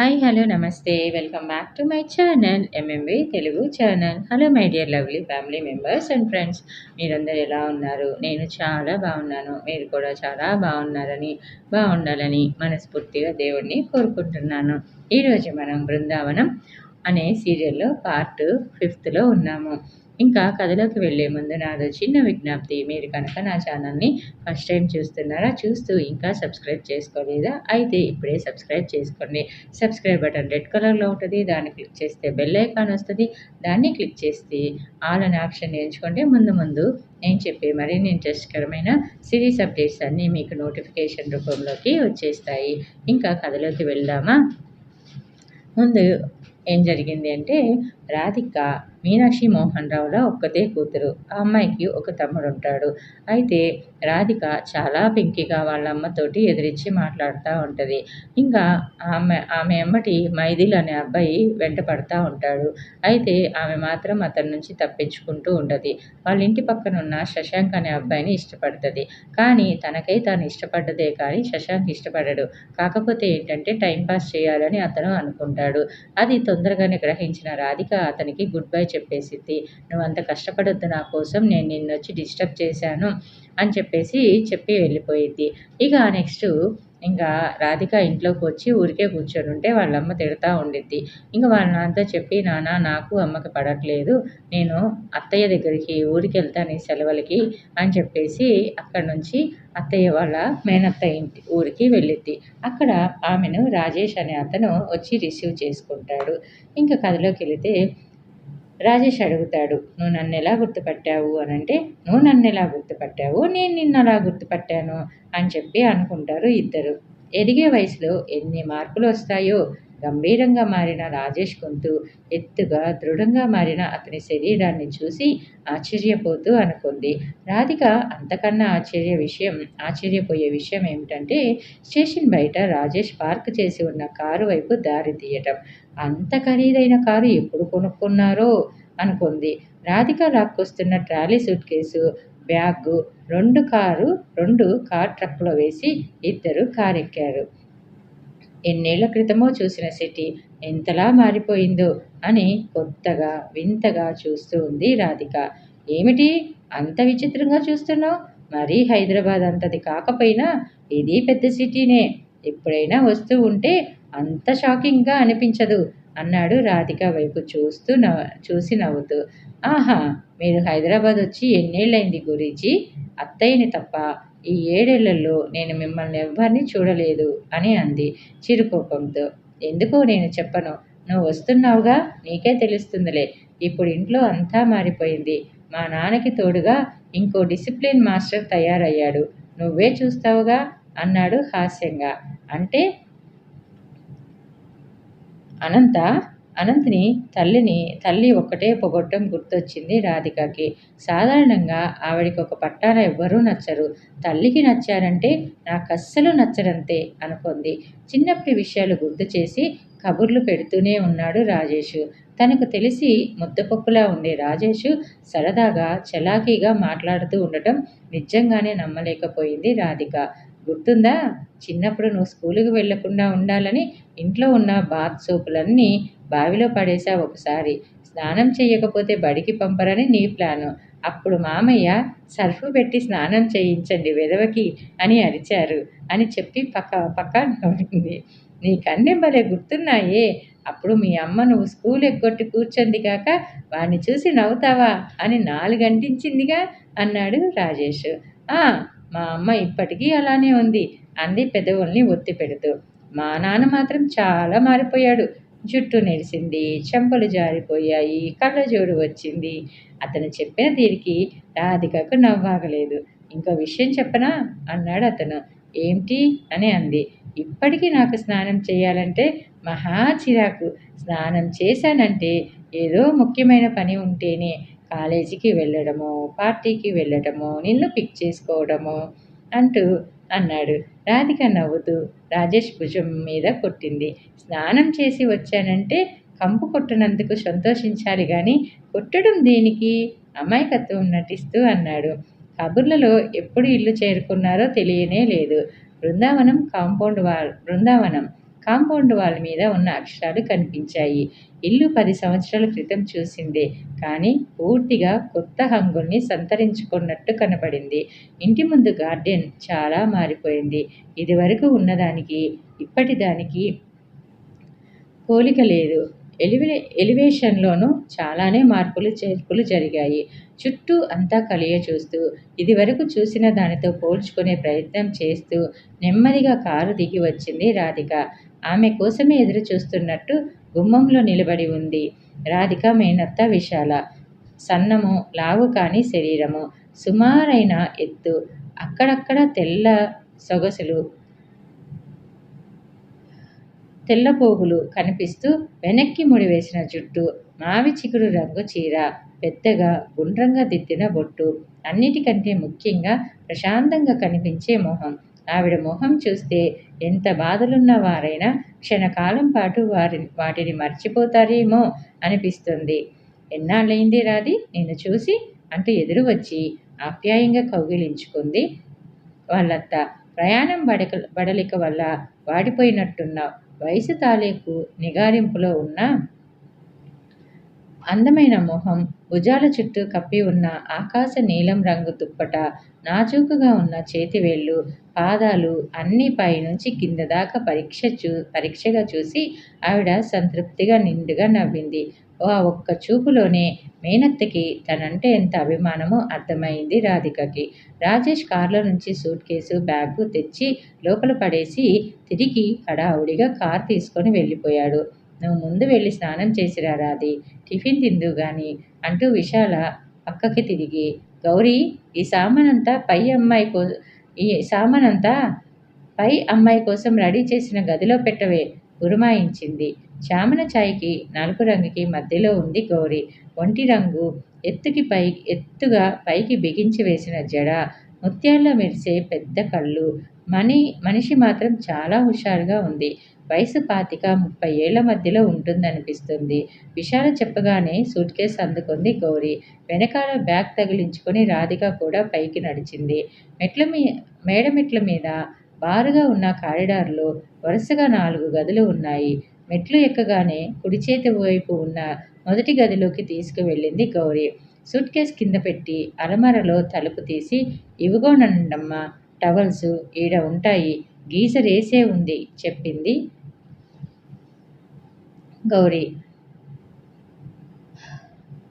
Hi hello namaste welcome back to my channel MMV Telugu channel hello my dear lovely family members and friends మీరందరూ ఎలా ఉన్నారు? నేను చాలా బాగున్నాను. మీరు కూడా చాలా బాగున్నారని బాగుండాలని మనస్ఫూర్తిగా దేవుడిని కోరుకుంటున్నాను. ఈరోజు మనం బృందావనం అనే సీరియల్లో పార్ట్ ఫిఫ్త్లో ఉన్నాము. ఇంకా కథలోకి వెళ్ళే ముందు నాదో చిన్న విజ్ఞప్తి. మీరు కనుక నా ఛానల్ని ఫస్ట్ టైం చూస్తున్నారా చూస్తూ ఇంకా సబ్స్క్రైబ్ చేసుకోలేదా? అయితే ఇప్పుడే సబ్స్క్రైబ్ చేసుకోండి. సబ్స్క్రైబ్ బటన్ రెడ్ కలర్లో ఉంటుంది దాన్ని క్లిక్ చేస్తే బెల్ ఐకాన్ వస్తుంది. దాన్ని క్లిక్ చేస్తే ఆల్ అనే ఆప్షన్ ఎంచుకుంటే ముందు ముందు నేను చెప్పే మరిన్ని ఇంట్రెస్ట్కరమైన సిరీస్ అప్డేట్స్ అన్నీ మీకు నోటిఫికేషన్ రూపంలోకి వచ్చేస్తాయి. ఇంకా కథలోకి వెళ్దామా? ముందు ఏం జరిగింది అంటే రాధిక మీనాక్షి మోహన్ రావుల ఒక్కతే కూతురు. ఆ అమ్మాయికి ఒక తమ్ముడు ఉంటాడు అయితే రాధిక చాలా పెంకిగా వాళ్ళ అమ్మతోటి ఎదిరించి మాట్లాడుతూ ఉంటుంది. ఇంకా ఆమె ఆమె అమ్మటి మైదిల్ అనే అబ్బాయి వెంట పడతా ఉంటాడు. అయితే ఆమె మాత్రం అతని నుంచి తప్పించుకుంటూ ఉంటుంది. వాళ్ళ ఇంటి పక్కన ఉన్న శశాంక్ అనే అబ్బాయిని ఇష్టపడుతుంది. కానీ తనకై తాను ఇష్టపడ్డదే కానీ శశాంక్ ఇష్టపడడు. కాకపోతే ఏంటంటే టైంపాస్ చేయాలని అతను అనుకుంటాడు. అది తొందరగానే గ్రహించిన రాధిక అతనికి గుడ్ బై చెప్పేసింది. నువ్వు అంత కష్టపడొద్దు నా కోసం నేను నిన్నొచ్చి డిస్టర్బ్ చేశాను అని చెప్పేసి చెప్పి వెళ్ళిపోయింది. ఇక నెక్స్ట్ ఇంకా రాధిక ఇంట్లోకి వచ్చి ఊరికే కూర్చొని ఉంటే వాళ్ళమ్మ తిడతా ఉండిద్ది. ఇంకా వాళ్ళ నాన్నతో చెప్పి నాన్న నాకు అమ్మకి పడట్లేదు. నేను అత్తయ్య దగ్గరికి ఊరికి వెళ్తాను ఈ సెలవులకి అని చెప్పేసి అక్కడ నుంచి అత్తయ్య వాళ్ళ మేనత్త ఇంటి ఊరికి వెళ్ళిద్ది. అక్కడ ఆమెను రాజేష్ అనే అతను వచ్చి రిసీవ్ చేసుకుంటాడు. ఇంకా కథలోకి వెళితే రాజేష్ అడుగుతాడు నువ్వు నన్ను ఎలా గుర్తుపట్టావు? అని అంటే నువ్వు నన్ను ఎలా గుర్తుపట్టావు? నేను నిన్ను అలా గుర్తుపట్టాను అని చెప్పి అనుకుంటారు ఇద్దరు. ఎదిగే వయసులో ఎన్ని మార్పులు వస్తాయో గంభీరంగా మారిన రాజేష్ గొంతు ఎత్తుగా దృఢంగా మారిన అతని శరీరాన్ని చూసి ఆశ్చర్యపోతూ అనుకుంది. రాధిక అంతకన్నా ఆశ్చర్య విషయం ఆశ్చర్యపోయే విషయం ఏమిటంటే స్టేషన్ బయట రాజేష్ పార్క్ చేసి ఉన్న కారు వైపు దారి తీయటం. అంత ఖరీదైన కారు ఎప్పుడు కొనుక్కున్నారో? అనుకుంది. రాధిక లాక్కొస్తున్న ట్రాలీ సూట్ కేసు బ్యాగ్ రెండు కారు రెండు కార్ ట్రక్లో వేసి ఇద్దరు కారెక్కారు. ఎన్నేళ్ళ క్రితమో చూసిన సిటీ ఎంతలా మారిపోయిందో అని కొత్తగా వింతగా చూస్తూ ఉంది రాధిక. ఏమిటి? అంత విచిత్రంగా చూస్తున్నావు? మరీ హైదరాబాద్ అంతది కాకపోయినా ఇది పెద్ద సిటీనే. ఎప్పుడైనా వస్తూ ఉంటే అంత షాకింగ్గా అనిపించదు. అన్నాడు రాధిక వైపు చూస్తూ నవ్వు చూసి నవ్వుతూ. ఆహా మీరు హైదరాబాద్ వచ్చి ఎన్నేళ్ళైంది గురించి అత్తయ్యని తప్ప ఈ ఏడేళ్ళలో నేను మిమ్మల్ని ఎవ్వరిని చూడలేదు అని అంది చిరుకోపంతో. ఎందుకో నేను చెప్పను. నువ్వు వస్తున్నావుగా? నీకే తెలుస్తుందిలే. ఇప్పుడు ఇంట్లో అంతా మారిపోయింది. మా నాన్నకి తోడుగా ఇంకో డిసిప్లిన్ మాస్టర్ తయారయ్యాడు. నువ్వే చూస్తావుగా? అన్నాడు హాస్యంగా. అంటే అనంత అనంత్ని తల్లిని తల్లి ఒక్కటే పొగొట్టం గుర్తొచ్చింది రాధికకి. సాధారణంగా ఆవిడికి ఒక పట్టాన ఎవ్వరూ నచ్చరు. తల్లికి నచ్చారంటే నాకు అస్సలు నచ్చడంతే అనుకుంది. చిన్నప్పటి విషయాలు గుర్తు చేసి కబుర్లు పెడుతూనే ఉన్నాడు రాజేష్. తనకు తెలిసి ముద్దపప్పులా ఉండే రాజేష్ సరదాగా చలాకీగా మాట్లాడుతూ ఉండటం నిజంగానే నమ్మలేకపోయింది రాధిక. గుర్తుందా? చిన్నప్పుడు నువ్వు స్కూలుకి వెళ్ళకుండా ఉండాలని ఇంట్లో ఉన్న బాత్ సోపులన్నీ బావిలో పడేసా ఒకసారి. స్నానం చేయకపోతే బడికి పంపరని నీ ప్లాను. అప్పుడు మామయ్య సర్ఫ్ పెట్టి స్నానం చేయించండి వెదవకి అని అరిచారు. అని చెప్పి పక్క పక్క నవ్వింది. నీకన్నీ భలే గుర్తున్నాయే. అప్పుడు మీ అమ్మ నువ్వు స్కూల్ ఎగ్గొట్టి కూర్చొంది కాక వాణ్ణి చూసి నవ్వుతావా అని నాలుగంటించిందిగా అన్నాడు రాజేష్. మా అమ్మ ఇప్పటికీ అలానే ఉంది. అంది పెదవుల్ని ఒత్తి పెడుతూ. మా నాన్న మాత్రం చాలా మారిపోయాడు. జుట్టు నిలిచింది చెంపలు జారిపోయాయి కళ్ళజోడు వచ్చింది. అతను చెప్పిన తీరికి రాధికకు నవ్వాగలేదు. ఇంకో విషయం చెప్పనా? అన్నాడు అతను. ఏంటి అని అంది. ఇప్పటికీ నాకు స్నానం చేయాలంటే మహా చిరాకు. స్నానం చేశానంటే ఏదో ముఖ్యమైన పని ఉంటేనే కాలేజీకి వెళ్ళడము పార్టీకి వెళ్ళడము నిన్ను పిక్ చేసుకోవడము అంటూ అన్నాడు. రాధిక నవ్వుతూ రాజేష్ భుజం మీద కొట్టింది. స్నానం చేసి వచ్చానంటే కంపు కొట్టినందుకు సంతోషించాలి కానీ కొట్టడం దేనికి? అమాయకత్వం నటిస్తూ అన్నాడు. కబుర్లలో ఎప్పుడు ఇల్లు చేరుకున్నారో తెలియనే లేదు. Brindavanam compound wall Brindavanam. Compound wall మీద ఉన్న అక్షరాలు కనిపించాయి. ఇల్లు పది సంవత్సరాల క్రితం చూసిందే కానీ పూర్తిగా కొత్త హంగుల్ని సంతరించుకున్నట్టు కనపడింది. ఇంటి ముందు గార్డెన్ చాలా మారిపోయింది. ఇదివరకు ఉన్నదానికి ఇప్పటిదానికి పోలిక లేదు. ఎలివే ఎలివేషన్లోనూ చాలానే మార్పులు చేర్పులు జరిగాయి. చుట్టూ అంతా కలియ చూస్తూ ఇదివరకు చూసిన దానితో పోల్చుకునే ప్రయత్నం చేస్తూ నెమ్మదిగా కారు దిగి వచ్చింది రాధిక. ఆమె కోసమే ఎదురు చూస్తున్నట్టు గుమ్మంలో నిలబడి ఉంది. రాధిక మేనత్త విశాల. సన్నము లావు కాని శరీరము. సుమారైన ఎత్తు. అక్కడక్కడ తెల్ల సొగసులు తెల్లపోగులు కనిపిస్తూ వెనక్కి ముడివేసిన జుట్టు మావి చిగురు రంగు చీర పెద్దగా గుండ్రంగా దిద్దిన బొట్టు. అన్నిటికంటే ముఖ్యంగా ప్రశాంతంగా కనిపించే మొహం. ఆవిడ మొహం చూస్తే ఎంత బాధలున్న వారైనా క్షణకాలం పాటు వారి వాటిని మర్చిపోతారేమో అనిపిస్తుంది. ఎన్నాళ్ళైంది రాది నిన్ను చూసి అంటూ ఎదురు వచ్చి ఆప్యాయంగా కౌగిలించుకుంది. వాళ్ళత్త ప్రయాణం బడక బడలిక వల్ల వాడిపోయినట్టున్న వయసు తాలూకు నిగారింపులో ఉన్న అందమైన మొహం భుజాల చుట్టూ కప్పి ఉన్న ఆకాశ నీలం రంగు దుప్పట నాజూకుగా ఉన్న చేతివేళ్ళు పాదాలు అన్నీ పైనుంచి కింద దాకా పరీక్ష చూ పరీక్షగా చూసి ఆవిడ సంతృప్తిగా నిండుగా నవ్వింది. ఆ ఒక్క చూపులోనే మేనత్తకి తనంటే ఎంత అభిమానమో అర్థమైంది రాధికకి. రాజేష్ కార్లో నుంచి సూట్ కేసు బ్యాగు తెచ్చి లోపల పడేసి తిరిగి హడావుడిగా కార్ తీసుకొని వెళ్ళిపోయాడు. నువ్వు ముందు వెళ్ళి స్నానం చేసి రాది టిఫిన్ తిందు గాని అంటూ విశాల పక్కకి తిరిగి గౌరీ ఈ సామానంతా పై అమ్మాయి కో ఈ సామానంతా పై అమ్మాయి కోసం రెడీ చేసిన గదిలో పెట్టవే గురుమాయించింది చామన ఛాయ్కి నలుపు రంగుకి మధ్యలో ఉంది గౌరీ. ఒంటి రంగు ఎత్తుకి పై ఎత్తుగా పైకి బిగించి వేసిన జడ ముత్యాల్లో మెరిసే పెద్ద కళ్ళు మని మనిషి మాత్రం చాలా హుషారుగా ఉంది. వయసు పాతిక ముప్పై ఏళ్ళ మధ్యలో ఉంటుందనిపిస్తుంది. విశాల చెప్పగానే సూట్ కేసు అందుకుంది గౌరీ. వెనకాల బ్యాగ్ తగిలించుకొని రాధిక కూడా పైకి నడిచింది. మెట్ల మీ మేడ మెట్ల మీద బారుగా ఉన్న కారిడార్లో వరుసగా నాలుగు గదులు ఉన్నాయి. మెట్లు ఎక్కగానే కుడి చేతి వైపు ఉన్న మొదటి గదిలోకి తీసుకువెళ్ళింది గౌరీ. సూట్ కేస్ కింద పెట్టి అలమరలో తలుపు తీసి ఇవిగోనండమ్మా టవల్స్ ఈడ ఉంటాయి గీజర్ వేసే ఉంది చెప్పింది గౌరీ.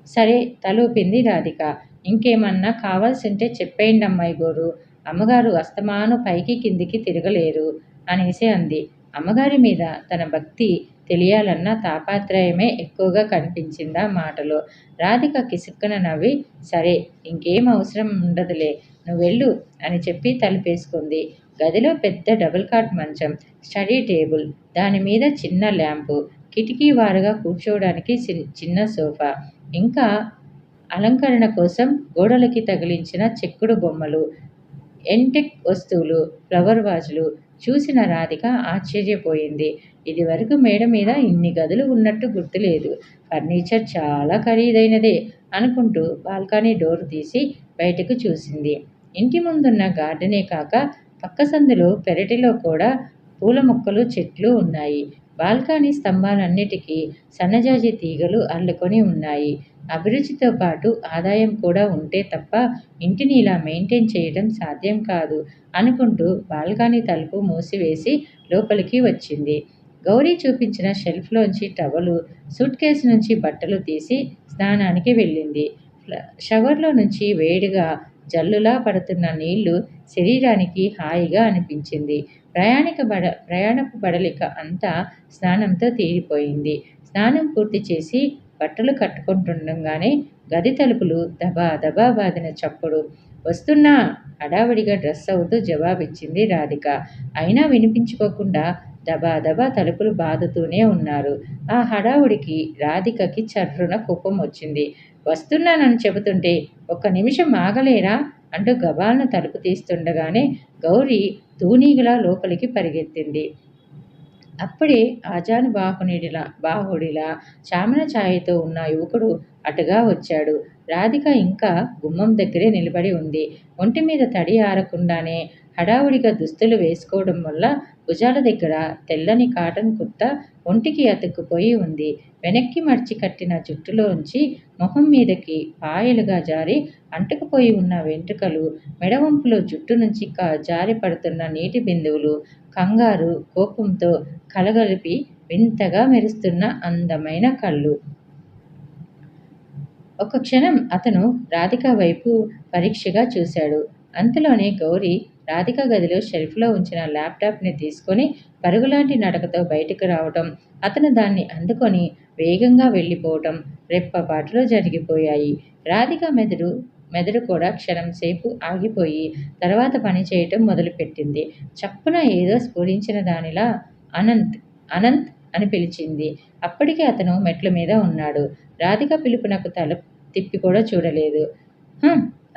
సరే తలూపింది రాధిక. ఇంకేమన్నా కావాల్సింటే చెప్పేయండి అమ్మాయి గోరు. అమ్మగారు అస్తమాను పైకి కిందికి తిరగలేరు అనేసి అంది. అమ్మగారి మీద తన భక్తి తెలియాలన్న తాపాత్రయమే ఎక్కువగా కనిపించిందా మాటలో. రాధిక కిసుక్కున నవ్వి సరే ఇంకేం అవసరం ఉండదులే నువ్వు వెళ్ళు అని చెప్పి తలుపేసుకుంది. గదిలో పెద్ద డబుల్ కాట్ మంచం స్టడీ టేబుల్ దాని మీద చిన్న ల్యాంపు కిటికీ వారుగా కూర్చోవడానికి చిన్న సోఫా. ఇంకా అలంకరణ కోసం గోడలకి తగిలించిన చెక్కుడు బొమ్మలు ఎంటెక్ వస్తువులు ఫ్లవర్ వాజులు చూసిన రాధిక ఆశ్చర్యపోయింది. ఇది వరకు మేడ మీద ఇన్ని గదులు ఉన్నట్టు గుర్తులేదు. ఫర్నిచర్ చాలా ఖరీదైనదే అనుకుంటూ బాల్కనీ డోర్ తీసి బయటకు చూసింది. ఇంటి ముందున్న గార్డెనే కాక పక్క సందులో పెరటిలో కూడా పూల మొక్కలు చెట్లు ఉన్నాయి. బాల్కనీ స్తంభాలన్నిటికీ సన్నజాజి తీగలు అల్లుకొని ఉన్నాయి. అభిరుచితో పాటు ఆదాయం కూడా ఉంటే తప్ప ఇంటిని ఇలా మెయింటైన్ చేయడం సాధ్యం కాదు అనుకుంటూ బాల్కనీ తలుపు మూసివేసి లోపలికి వచ్చింది. గౌరీ చూపించిన షెల్ఫ్లోంచి టవలు సూట్ కేసు నుంచి బట్టలు తీసి స్నానానికి వెళ్ళింది. షవర్లో నుంచి వేడిగా జల్లులా పడుతున్న నీళ్ళు శరీరానికి హాయిగా అనిపించింది. ప్రయాణిక బడ ప్రయాణపు బడలిక అంతా స్నానంతో తీరిపోయింది. స్నానం పూర్తి చేసి బట్టలు కట్టుకుంటుండగానే గది తలుపులు దబా దబా బాదిన చప్పుడు. వస్తున్నా హడావిడిగా డ్రెస్ అవుతూ జవాబిచ్చింది రాధిక. అయినా వినిపించుకోకుండా దబా దబా తలుపులు బాదుతూనే ఉన్నారు. ఆ హడావుడికి రాధికకి చర్రున కోపం వచ్చింది. వస్తున్నానని చెబుతుంటే ఒక్క నిమిషం ఆగలేరా అంటూ గబాలను తలుపు తీస్తుండగానే గౌరీ తూనీగలా లోపలికి పరిగెత్తింది. అప్పుడే ఆజాను బాహునిడిలా బాహుడిలా చామన ఛాయతో ఉన్న యువకుడు అటుగా వచ్చాడు. రాధిక ఇంకా గుమ్మం దగ్గరే నిలబడి ఉంది. ఒంటి మీద తడి ఆరకుండానే హడావుడిగా దుస్తులు వేసుకోవడం వల్ల భుజాల దగ్గర తెల్లని కాటన్ కుర్త ఒంటికి అతుక్కుపోయి ఉంది. వెనక్కి మడిచి కట్టిన జుట్టులోంచి మొహం మీదకి పాయలుగా జారి అంటుకుపోయి ఉన్న వెంట్రుకలు మెడవంపులో జుట్టు నుంచి జారి పడుతున్న నీటి బిందువులు కంగారు కోపంతో కలగలిపి వింతగా మెరుస్తున్న అందమైన కళ్ళు. ఒక క్షణం అతను రాధిక వైపు పరీక్షగా చూశాడు. అంతలోనే గౌరీ రాధిక గదిలో షెల్ఫ్లో ఉంచిన ల్యాప్టాప్ని తీసుకొని పరుగులాంటి నడకతో బయటకు రావటం అతను దాన్ని అందుకొని వేగంగా వెళ్ళిపోవటం రెప్పపాటులో జరిగిపోయాయి. రాధిక మెదడు మెదడు కూడా క్షణం సేపు ఆగిపోయి తర్వాత పని చేయటం మొదలుపెట్టింది. చప్పున ఏదో స్ఫురించిన దానిలా అనంత్ అనంత్ అని పిలిచింది. అప్పటికే అతను మెట్ల మీద ఉన్నాడు. రాధిక పిలుపునకు తల తిప్పి కూడా చూడలేదు.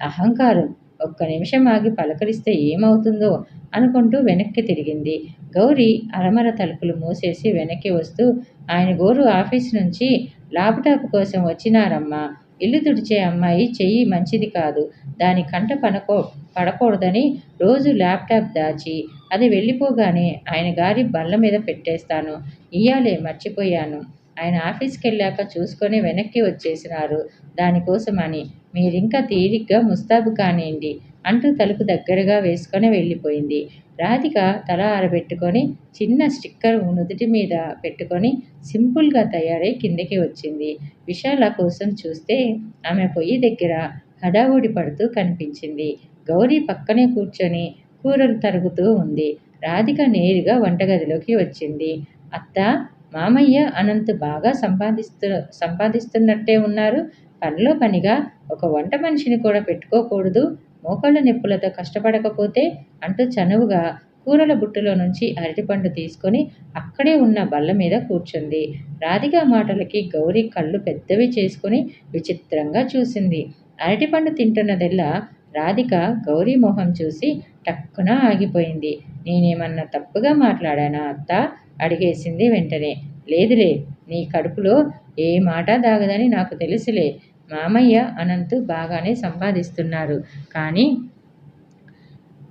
అహంకారం. ఒక్క నిమిషం ఆగి పలకరిస్తే ఏమవుతుందో అనుకుంటూ వెనక్కి తిరిగింది. గౌరీ అరమర తలుపులు మూసేసి వెనక్కి వస్తూ ఆయన గోరు ఆఫీస్ నుంచి ల్యాప్టాప్ కోసం వచ్చినారమ్మా. ఇల్లు తుడిచే అమ్మాయి చెయ్యి మంచిది కాదు. దాని కంట పనకో పడకూడదని రోజు ల్యాప్టాప్ దాచి అది వెళ్ళిపోగానే ఆయన గారి బల్ల మీద పెట్టేస్తాను. ఇయ్యాలే మర్చిపోయాను. ఆయన ఆఫీస్కి వెళ్ళాక చూసుకొని వెనక్కి వచ్చేసినారు. దానికోసమని మీరింకా తీరిగ్గా ముస్తాబు కానివ్వండి అంటూ తలుపు దగ్గరగా వేసుకొని వెళ్ళిపోయింది. రాధిక తల ఆరబెట్టుకొని చిన్న స్టిక్కర్ నుదుటి మీద పెట్టుకొని సింపుల్గా తయారై కిందకి వచ్చింది. విశాల కోసం చూస్తే ఆమె పొయ్యి దగ్గర హడావుడి పడుతూ కనిపించింది. గౌరీ పక్కనే కూర్చొని కూరలు తరుగుతూ ఉంది. రాధిక నేరుగా వంటగదిలోకి వచ్చింది. అత్త మామయ్య అనంత్ బాగా సంపాదిస్తు సంపాదిస్తున్నట్టే ఉన్నారు. పనిలో పనిగా ఒక వంట మనిషిని కూడా పెట్టుకోకూడదు. మోకాళ్ళ నొప్పులతో కష్టపడకపోతే అంటూ చనువుగా కూరల బుట్టలో నుంచి అరటిపండు తీసుకొని అక్కడే ఉన్న బల్ల మీద కూర్చుంది. రాధిక మాటలకి గౌరీ కళ్ళు పెద్దవి చేసుకుని విచిత్రంగా చూసింది. అరటిపండు తింటున్నదెల్లా రాధిక గౌరీ మొహం చూసి టక్కున ఆగిపోయింది. నేనేమన్నా తప్పుగా మాట్లాడానా అత్త? అడిగేసింది వెంటనే. లేదులే నీ కడుపులో ఏ మాట దాగదని నాకు తెలుసులే. మామయ్య అనంతు బాగానే సంపాదిస్తున్నారు. కానీ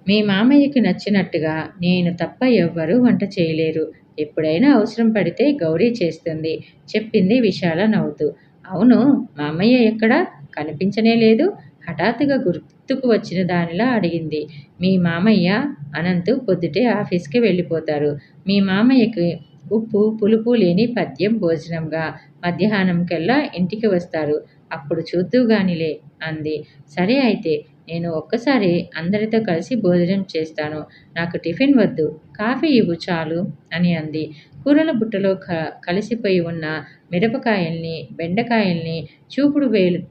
మీ మామయ్యకి నచ్చినట్టుగా నేను తప్ప ఎవ్వరూ వంట చేయలేరు. ఎప్పుడైనా అవసరం పడితే గౌరీ చేస్తుంది చెప్పింది విశాల నవ్వుతూ. అవును మామయ్య ఎక్కడా కనిపించనే లేదు. హఠాత్తుగా గుర్తు గుర్తుకు వచ్చిన దానిలా అడిగింది. మీ మామయ్య అనంత్ పొద్దుటే ఆఫీస్కి వెళ్ళిపోతారు. మీ మామయ్యకి ఉప్పు పులుపు లేని పద్యం భోజనంగా. మధ్యాహ్నంకెల్లా ఇంటికి వస్తారు. అప్పుడు చూద్దుగానిలే అంది. సరే అయితే నేను ఒక్కసారి అందరితో కలిసి భోజనం చేస్తాను. నాకు టిఫిన్ వద్దు. కాఫీ ఇవ్వు చాలు అని అంది. కూరల బుట్టలో క కలిసిపోయి ఉన్న మిరపకాయల్ని బెండకాయల్ని చూపుడు వేలు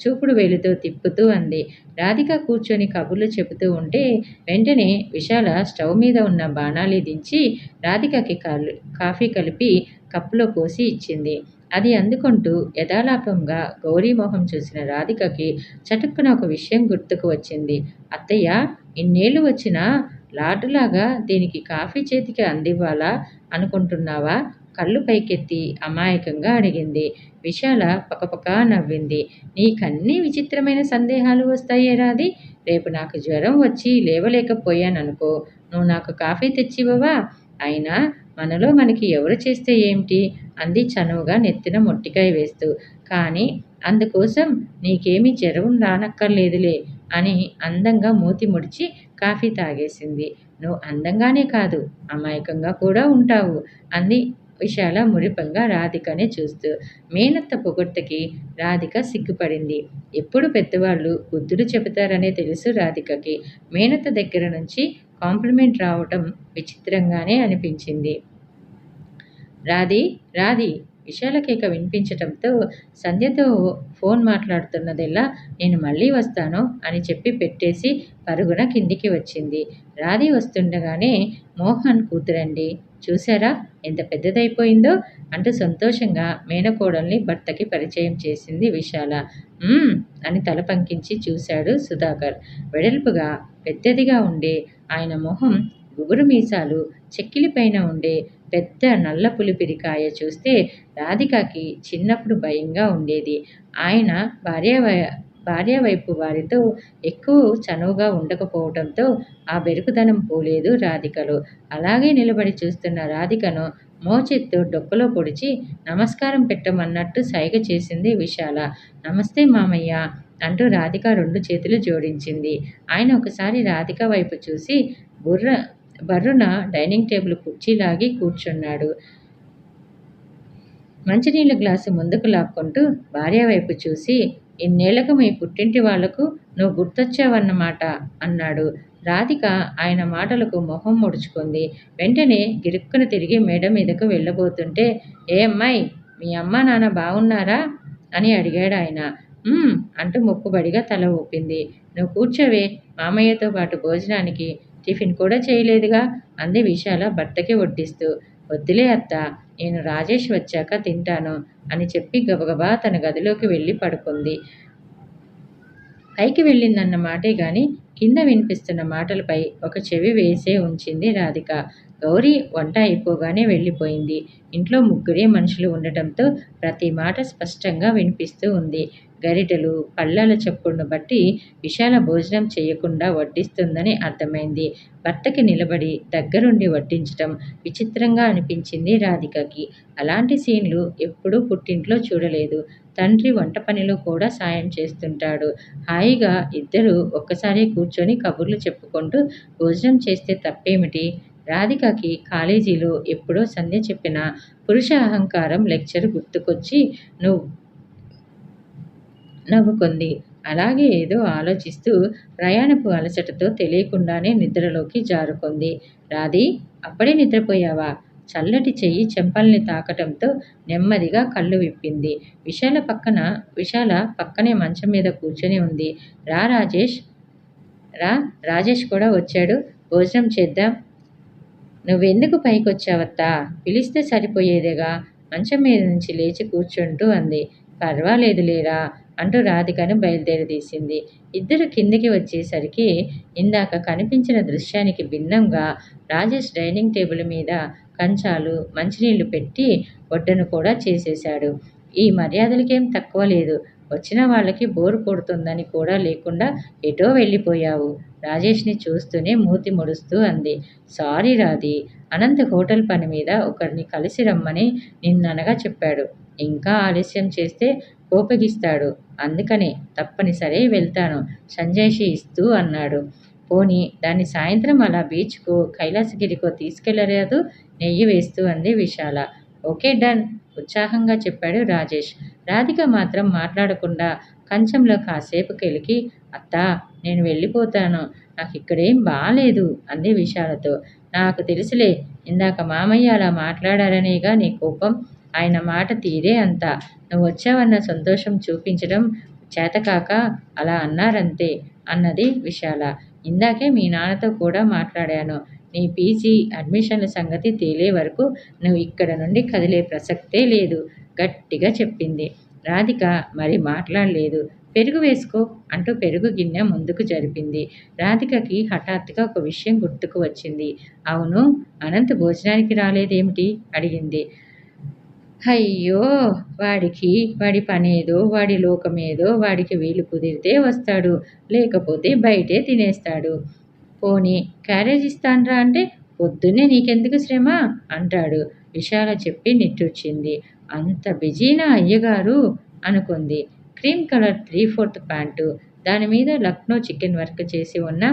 చూపుడు వేలుతో తిప్పుతూ అంది. రాధిక కూర్చొని కబుర్లు చెబుతూ ఉంటే వెంటనే విశాల స్టవ్ మీద ఉన్న బాణాలి దించి రాధికకి కాఫీ కలిపి కప్పులో పోసి ఇచ్చింది. అది అందుకుంటూ యథాలాపంగా గౌరీ మొహం చూసిన రాధికకి చటుక్కున ఒక విషయం గుర్తుకు వచ్చింది. అత్తయ్య ఇన్నేళ్ళు వచ్చినా లాటులాగా దీనికి కాఫీ చేతికి అందివ్వాలా అనుకుంటున్నావా? కళ్ళు పైకెత్తి అమాయకంగా అడిగింది. విశాల పకపక నవ్వింది. నీకన్నీ విచిత్రమైన సందేహాలు వస్తాయే రాది రేపు నాకు జ్వరం వచ్చి లేవలేకపోయాననుకో. నువ్వు నాకు కాఫీ తెచ్చివ్వవా? అయినా మనలో మనకి ఎవరు చేస్తే ఏమిటి? అంది చనువుగా నెత్తిన మొట్టికాయ వేస్తూ. కానీ అందుకోసం నీకేమీ జ్వరం రానక్కర్లేదులే అని అందంగా మూతి ముడిచి కాఫీ తాగేసింది. నువ్వు అందంగానే కాదు అమాయకంగా కూడా ఉంటావు అంది విశాల మురిపంగా రాధికనే చూస్తూ మేనత్త పొగడ్తకి రాధిక సిగ్గుపడింది. ఎప్పుడు పెద్దవాళ్ళు బుద్ధులు చెబుతారనే తెలుసు రాధికకి. మేనత్త దగ్గర నుంచి కాంప్లిమెంట్ రావటం విచిత్రంగానే అనిపించింది. రాధి రాధి విశాలకేక వినిపించటంతో సంధ్యతో ఫోన్ మాట్లాడుతున్నదెల్లా నేను మళ్ళీ వస్తాను అని చెప్పి పెట్టేసి పరుగున కిందికి వచ్చింది. రాధి వస్తుండగానే మోహన్ కూతురండి చూసారా? ఎంత పెద్దదైపోయిందో. అంటూ సంతోషంగా మేనకోడల్ని భర్తకి పరిచయం చేసింది విశాల. అని తల పంకించి చూశాడు సుధాకర్. వెడల్పుగా పెద్దదిగా ఉండే. ఆయన మొహం గుబురు మీసాలు చెక్కిలిపైన ఉండే పెద్ద నల్ల పులిపిరికాయ చూస్తే రాధికకి చిన్నప్పుడు భయంగా ఉండేది. ఆయన భార్య భార్య వైపు వారితో ఎక్కువ చనువుగా ఉండకపోవడంతో ఆ బెరుకుదనం పోలేదు రాధికలో. అలాగే నిలబడి చూస్తున్న రాధికను మోచెత్తు డొక్కలో పొడిచి నమస్కారం పెట్టమన్నట్టు సైగ చేసింది విశాల. నమస్తే మామయ్య అంటూ రాధిక రెండు చేతులు జోడించింది. ఆయన ఒకసారి రాధిక వైపు చూసి బుర్ర బర్రున డైనింగ్ టేబుల్ కుర్చీలాగి కూర్చున్నాడు. మంచినీళ్ళ గ్లాసు ముందుకు లాక్కుంటూ భార్య వైపు చూసి ఇన్నేళ్ళకు మీ పుట్టింటి వాళ్ళకు నువ్వు గుర్తొచ్చావన్నమాట అన్నాడు. రాధిక ఆయన మాటలకు మొహం ముడుచుకుంది. వెంటనే గిరుక్కున తిరిగి మేడ మీదకు వెళ్ళబోతుంటే ఏ అమ్మాయి మీ అమ్మ నాన్న బాగున్నారా అని అడిగాడు ఆయన. అంటూ మొక్కుబడిగా తల ఊపింది. నువ్వు కూర్చోవే మామయ్యతో పాటు భోజనానికి టిఫిన్ కూడా చేయలేదుగా? అంది విశాల భర్తకి వడ్డిస్తూ. వద్దులే అత్త నేను రాజేష్ వచ్చాక తింటాను అని చెప్పి గబగబా తన గదిలోకి వెళ్ళి పడుకుంది. పైకి వెళ్ళిందన్న మాటే గాని కింద వినిపిస్తున్న మాటలపై ఒక చెవి వేసే ఉంచింది రాధిక. గౌరీ వంట అయిపోగానే వెళ్ళిపోయింది. ఇంట్లో ముగ్గురే మనుషులు ఉండటంతో ప్రతి మాట స్పష్టంగా వినిపిస్తూ ఉంది. గరిటెలు పళ్ళాల చప్పుడును బట్టి విశాల భోజనం చేయకుండా వడ్డిస్తుందని అర్థమైంది. భర్తకి నిలబడి దగ్గరుండి వడ్డించటం విచిత్రంగా అనిపించింది రాధికకి. అలాంటి సీన్లు ఎప్పుడూ పుట్టింట్లో చూడలేదు. తండ్రి వంట పనిలో కూడా సాయం చేస్తుంటాడు. హాయిగా ఇద్దరూ ఒక్కసారి కూర్చొని కబుర్లు చెప్పుకుంటూ భోజనం చేస్తే తప్పేమిటి? రాధికకి కాలేజీలో ఎప్పుడో సంధ్య చెప్పిన పురుష అహంకారం లెక్చర్ గుర్తుకొచ్చి నువ్వు నవ్వుకుంది. అలాగే ఏదో ఆలోచిస్తూ ప్రయాణపు అలసటతో తెలియకుండానే నిద్రలోకి జారుకుంది. రాధి అప్పుడే నిద్రపోయావా? చల్లటి చెయ్యి చెంపల్ని తాకటంతో నెమ్మదిగా కళ్ళు విప్పింది. విశాల పక్కన విశాల పక్కనే మంచం మీద కూర్చొని ఉంది. రా రాజేష్. రా రాజేష్ కూడా వచ్చాడు. భోజనం చేద్దాం. నువ్వెందుకు పైకొచ్చావత్తా? పిలిస్తే సరిపోయేదేగా? మంచం మీద నుంచి లేచి కూర్చుంటూ అంది. పర్వాలేదు లేరా అంటూ రాధికను బయలుదేరదీసింది ఇద్దరు కిందికి వచ్చేసరికి ఇందాక కనిపించిన దృశ్యానికి భిన్నంగా రాజేష్ డైనింగ్ టేబుల్ మీద కంచాలు మంచినీళ్ళు పెట్టి వడ్డను కూడా చేసేశాడు. ఈ మర్యాదలకేం తక్కువ లేదు. వచ్చిన వాళ్ళకి బోరు కొడుతుందని కూడా లేకుండా ఎటో వెళ్ళిపోయావు. రాజేష్ని చూస్తూనే మూతి ముడుస్తూ అంది. సారీ రాధి అనంత్ హోటల్ పని మీద ఒకరిని కలిసి రమ్మని నిన్ననగా చెప్పాడు. ఇంకా ఆలస్యం చేస్తే కోపగిస్తాడు. అందుకనే తప్పనిసరే వెళ్తాను. సంజయ్షి ఇస్తూ అన్నాడు. పోనీ దాన్ని సాయంత్రం అలా బీచ్కు కైలాసగిరికో తీసుకెళ్ళరాదు? నెయ్యి వేస్తూ అంది విశాల. ఓకే డన్ ఉత్సాహంగా చెప్పాడు రాజేష్. రాధిక మాత్రం మాట్లాడకుండా కంచంలో కాసేపు కెలికి అత్తా నేను వెళ్ళిపోతాను. నాకు ఇక్కడేం బాలేదు అంది విశాలతో. నాకు తెలుసులే ఇందాక మామయ్య అలా మాట్లాడారనేగా నీ కోపం. ఆయన మాట తీరే అంత. నువ్వు వచ్చావన్న సంతోషం చూపించడం చేతకాక అలా అన్నారంతే అన్నది విశాల. ఇందాకే మీ నాన్నతో కూడా మాట్లాడాను. నీ పీజీ అడ్మిషన్ల సంగతి తేలే వరకు నువ్వు ఇక్కడ నుండి కదిలే ప్రసక్తే లేదు గట్టిగా చెప్పింది. రాధిక మరి మాట్లాడలేదు. పెరుగు వేసుకో అంటూ పెరుగు గిన్నె ముందుకు జరిపింది. రాధికకి హఠాత్తుగా ఒక విషయం గుర్తుకు వచ్చింది. అవును అనంత్ భోజనానికి రాలేదేమిటి? అడిగింది. అయ్యో వాడికి వాడి పనేదో వాడి లోకమేదో వాడికి వీలు కుదిరితే వస్తాడు లేకపోతే బయటే తినేస్తాడు. పోనీ క్యారేజ్ ఇస్తాన్రా అంటే పొద్దున్నే నీకెందుకు శ్రమ? అంటాడు. విశాల చెప్పి నిట్టూర్చింది. అంత బిజీనా అయ్యగారు? అనుకుంది. Cream colour three fourth pant. దాని మీద లక్నో చికెన్ వర్క్ చేసి ఉన్న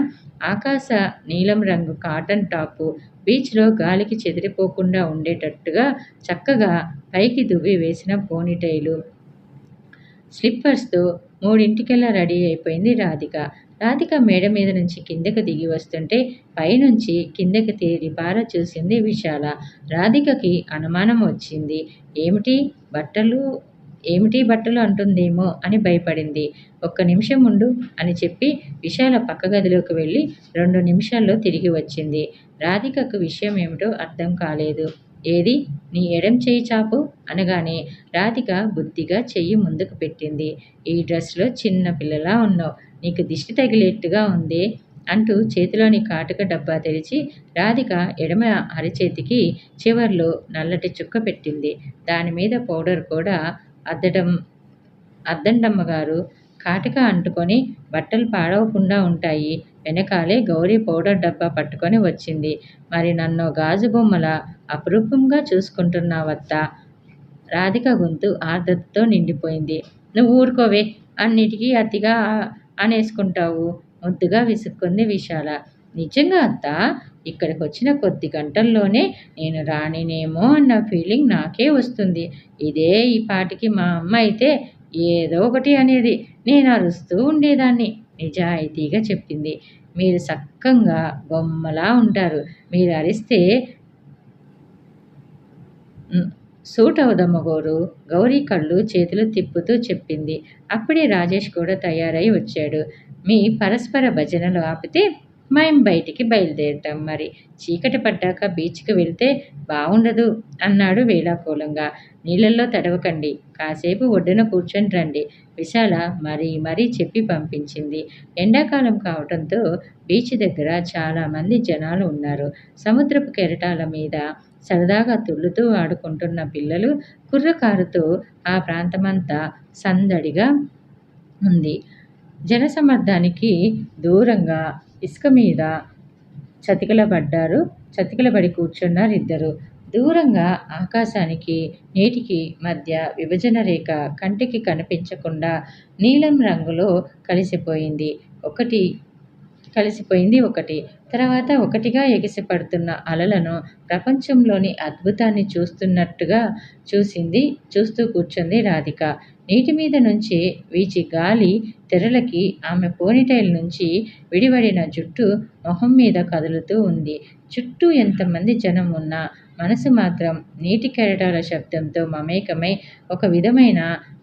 ఆకాశ నీలం రంగు కాటన్ టాపు బీచ్లో గాలికి చెదిరిపోకుండా ఉండేటట్టుగా చక్కగా పైకి దువ్వి వేసిన పోనీటైలు. స్లిప్పర్స్తో మూడింటికల్లా రెడీ అయిపోయింది రాధిక. రాధిక మేడ మీద నుంచి కిందకు దిగి వస్తుంటే పైనుంచి కిందకి తేరి పార చూసింది విశాల. రాధికకి అనుమానం వచ్చింది. ఏమిటి? బట్టలు ఏమిటి బట్టలు అంటుందేమో అని భయపడింది. ఒక్క నిమిషం ఉండు అని చెప్పి విశాల పక్క గదిలోకి వెళ్ళి రెండు నిమిషాల్లో తిరిగి వచ్చింది. రాధికకు విషయం ఏమిటో అర్థం కాలేదు. ఏది? నీ ఎడం చెయ్యి చాపు అనగానే రాధిక బుద్ధిగా చెయ్యి ముందుకు పెట్టింది. ఈ డ్రెస్లో చిన్న పిల్లలా ఉన్నావు. నీకు దిష్టి తగిలేట్టుగా ఉంది అంటూ చేతిలోని కాటుక డబ్బా తెరిచి రాధిక ఎడమ అరచేతికి చివర్లో నల్లటి చుక్క పెట్టింది. దాని మీద పౌడర్ కూడా అద్దడం అద్దండమ్మ గారు కాటిక అంటుకొని బట్టలు పాడవకుండా ఉంటాయి. వెనకాలే గౌరీ పౌడర్ డబ్బా పట్టుకొని వచ్చింది. మరి నన్ను గాజు బొమ్మల అపురూపంగా చూసుకుంటున్నావత్తా? రాధిక గొంతు ఆర్ద్రతతో నిండిపోయింది. నువ్వు ఊరుకోవే అన్నిటికీ అతిగా అనేసుకుంటావు. ముద్దుగా విసుక్కుంది విశాల. నిజంగా అత్త? ఇక్కడికి వచ్చిన కొద్ది గంటల్లోనే నేను రానినేమో అన్న ఫీలింగ్ నాకే వస్తుంది. ఇదే ఈ పాటికి మా అమ్మ అయితే ఏదో ఒకటి అనేది. నేను అరుస్తూ ఉండేదాన్ని. నిజాయితీగా చెప్పింది. మీరు సక్కంగా బొమ్మలా ఉంటారు. మీరు అరిస్తే సూట్ అవదమ్మ గోరు. గౌరీ కళ్ళు చేతులు తిప్పుతూ చెప్పింది. అప్పుడే రాజేష్ కూడా తయారై వచ్చాడు. మీ పరస్పర భజనలు ఆపితే మేము బయటికి బయలుదేరుతాం. మరి చీకటి పడ్డాక బీచ్కి వెళ్తే బాగుండదు అన్నాడు వేళాకోళంగా. నీళ్ళల్లో తడవకండి. కాసేపు ఒడ్డున కూర్చొని రండి. విశాల మరీ మరీ చెప్పి పంపించింది. ఎండాకాలం కావడంతో బీచ్ దగ్గర చాలామంది జనాలు ఉన్నారు. సముద్రపు కెరటాల మీద సరదాగా తుళ్ళుతూ ఆడుకుంటున్న పిల్లలు కుర్రకారుతో ఆ ప్రాంతమంతా సందడిగా ఉంది. జనసమర్థానికి దూరంగా ఇసుక మీద చతికిలబడ్డారు. చతికిలబడి కూర్చున్నారు ఇద్దరు. దూరంగా ఆకాశానికి నీటికి మధ్య విభజన రేఖ కంటికి కనిపించకుండా నీలం రంగులో కలిసిపోయింది. ఒకటి కలిసిపోయింది ఒకటి. తర్వాత ఒకటిగా ఎగిసిపడుతున్న అలలను ప్రపంచంలోని అద్భుతాన్ని చూస్తున్నట్టుగా చూసింది చూస్తూ కూర్చుంది రాధిక. నీటి మీద నుంచి వీచి గాలి తెరలకి ఆమె పోనీటైల్ నుంచి విడివడిన జుట్టు మొహం మీద కదులుతూ ఉంది. చుట్టూ ఎంతమంది జనం ఉన్నా మనసు మాత్రం నీటి కెరటాల శబ్దంతో మమేకమై ఒక విధమైన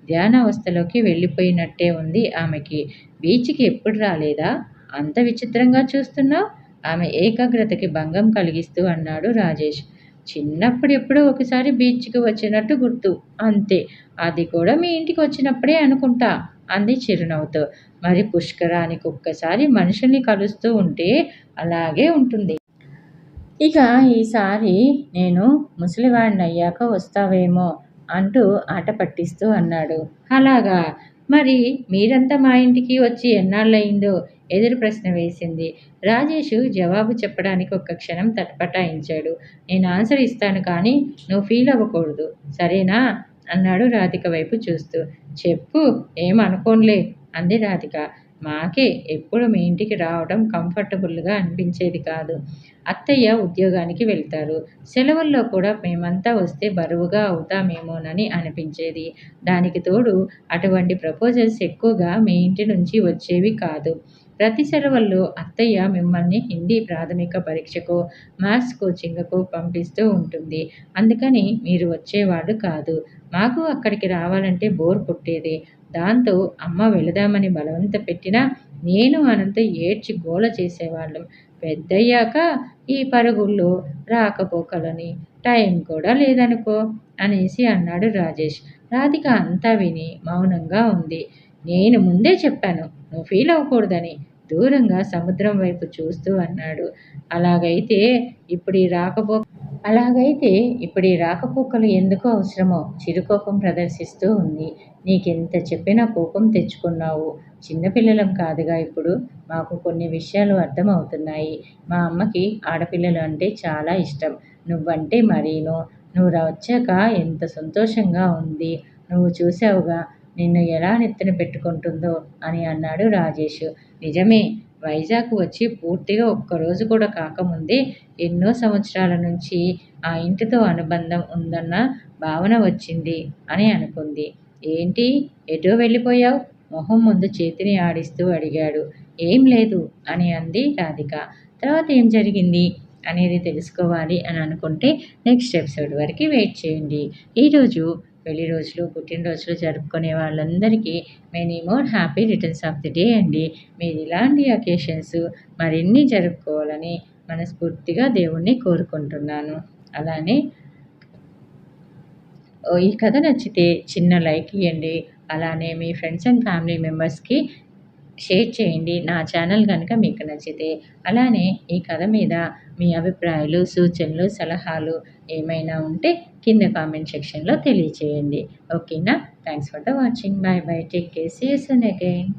ధ్యానావస్థలోకి వెళ్ళిపోయినట్టే ఉంది ఆమెకి. బీచ్కి ఎప్పుడు రాలేదా? అంత విచిత్రంగా చూస్తున్నావు? ఆమె ఏకాగ్రతకి భంగం కలిగిస్తూ అన్నాడు రాజేష్. చిన్నప్పుడు ఎప్పుడో ఒకసారి బీచ్కి వచ్చినట్టు గుర్తు. అంతే. అది కూడా మీ ఇంటికి వచ్చినప్పుడే అనుకుంటా. అంది చిరునవ్వుతో. మరి పుష్కరానికి ఒక్కసారి మనుషుల్ని కలుస్తూ ఉంటే అలాగే ఉంటుంది. ఇక ఈసారి నేను ముసలివాడిని అయ్యాక వస్తావేమో అంటూ ఆట పట్టిస్తూ అన్నాడు. అలాగా? మరి మీరంతా మా ఇంటికి వచ్చి ఎన్నాళ్ళయిందో? ఎదురు ప్రశ్న వేసింది. రాజేష్ జవాబు చెప్పడానికి ఒక్క క్షణం తటపటాయించాడు నేను ఆన్సర్ ఇస్తాను కానీ నువ్వు ఫీల్ అవ్వకూడదు. సరేనా? అన్నాడు రాధిక వైపు చూస్తూ. చెప్పు ఏమనుకోనులే అంది రాధిక. మాకే ఎప్పుడు మీ ఇంటికి రావడం కంఫర్టబుల్గా అనిపించేది కాదు. అత్తయ్య ఉద్యోగానికి వెళ్తారు. సెలవుల్లో కూడా మేమంతా వస్తే బరువుగా అవుతామేమోనని అనిపించేది. దానికి తోడు అటువంటి ప్రపోజల్స్ ఎక్కువగా మీ ఇంటి నుంచి వచ్చేవి కాదు. ప్రతి సెలవుల్లో అత్తయ్య మిమ్మల్ని హిందీ ప్రాథమిక పరీక్షకు మ్యాథ్స్ కోచింగ్కు పంపిస్తూ ఉంటుంది. అందుకని మీరు వచ్చేవాడు కాదు. మాకు అక్కడికి రావాలంటే బోర్ కొట్టేది. దాంతో అమ్మ వెళదామని బలవంత పెట్టినా నేను అనంత ఏడ్చి గోల చేసేవాళ్ళం. పెద్దయ్యాక ఈ పరుగుల్లో రాకపోకలని. టైం కూడా లేదనుకో అనేసి అన్నాడు రాజేష్. రాధిక అంతా విని మౌనంగా ఉంది. నేను ముందే చెప్పాను నువ్వు ఫీల్ అవ్వకూడదని దూరంగా సముద్రం వైపు చూస్తూ అన్నాడు. అలాగైతే ఇప్పుడు ఈ రాకపో అలాగైతే ఇప్పుడు ఈ రాకపోకలు ఎందుకు అవసరమో చిరుకోపం ప్రదర్శిస్తూ ఉంది. నీకెంత చెప్పినా కోపం తెచ్చుకున్నావు. చిన్నపిల్లలం కాదుగా ఇప్పుడు. మాకు కొన్ని విషయాలు అర్థమవుతున్నాయి. మా అమ్మకి ఆడపిల్లలు అంటే చాలా ఇష్టం. నువ్వంటే మరీను. నువ్వు వచ్చాక ఎంత సంతోషంగా ఉంది. నువ్వు చూసావుగా నిన్ను ఎలా నెత్తిన పెట్టుకుంటుందో అని అన్నాడు రాజేష్. నిజమే వైజాగ్ వచ్చి పూర్తిగా ఒక్కరోజు కూడా కాకముందే ఎన్నో సంవత్సరాల నుంచి ఆ ఇంటితో అనుబంధం ఉందన్న భావన వచ్చింది అని అనుకుంది. ఏంటి? ఎటో వెళ్ళిపోయావు? మొహం ముందు చేతిని ఆడిస్తూ అడిగాడు. ఏం లేదు అని అంది రాధిక. తర్వాత ఏం జరిగింది అనేది తెలుసుకోవాలి అని అనుకుంటే నెక్స్ట్ ఎపిసోడ్ వరకు వెయిట్ చేయండి. ఈరోజు పెళ్ళి రోజులు పుట్టినరోజులు జరుపుకునే వాళ్ళందరికీ many more happy returns of the day అండి. మీరు ఇలాంటి అకేషన్స్ మరిన్ని జరుపుకోవాలని మనస్ఫూర్తిగా దేవుణ్ణి కోరుకుంటున్నాను. అలానే ఓ ఈ కథ నచ్చితే చిన్న లైక్ ఇవ్వండి అలానే మీ ఫ్రెండ్స్ అండ్ ఫ్యామిలీ మెంబర్స్కి షేర్ చేయండి. నా ఛానల్ కనుక మీకు నచ్చితే. అలానే ఈ కథ మీద మీ అభిప్రాయాలు సూచనలు సలహాలు ఏమైనా ఉంటే కింద కామెంట్ సెక్షన్లో తెలియచేయండి. ఓకేనా? Thanks for the watching. Bye bye take care. See you soon again.